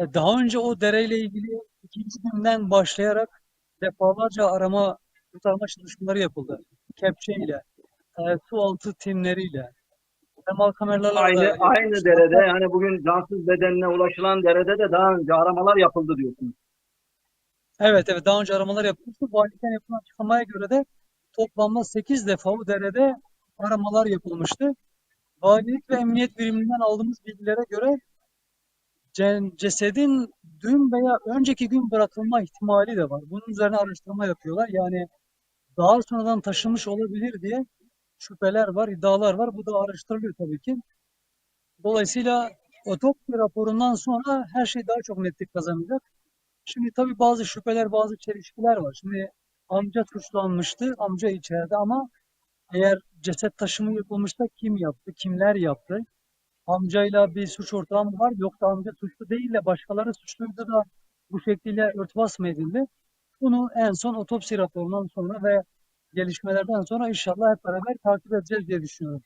E, Daha önce o dereyle ilgili ikinci günden başlayarak defalarca arama kurtarma çalışmaları yapıldı. Kepçeyle, e, su altı timleriyle, termal kameralarla Aynı da aynı derede yani bugün cansız bedenine ulaşılan derede de daha önce aramalar yapıldı diyorsunuz. Evet evet daha önce aramalar yapılmıştı. Valilikten yapılan açıklamaya göre de toplamda 8 defa bu derede aramalar yapılmıştı. Valilik ve emniyet biriminden aldığımız bilgilere göre ce- cesedin dün veya önceki gün bırakılma ihtimali de var. Bunun üzerine araştırma yapıyorlar. Yani daha sonradan taşınmış olabilir diye şüpheler var, iddialar var. Bu da araştırılıyor tabii ki. Dolayısıyla otopsi raporundan sonra her şey daha çok netlik kazanacak. Şimdi tabii bazı şüpheler, bazı çelişkiler var. Şimdi amca suçlanmıştı, amca içeride ama eğer ceset taşımı yapılmışsa kim yaptı, kimler yaptı? Amcayla bir suç ortağı mı var yoksa amca suçlu değil de başkaları suçluydu da bu şekilde örtbas mı edildi? Bunu en son otopsi raporundan sonra ve gelişmelerden sonra inşallah hep beraber takip edeceğiz diye düşünüyorum.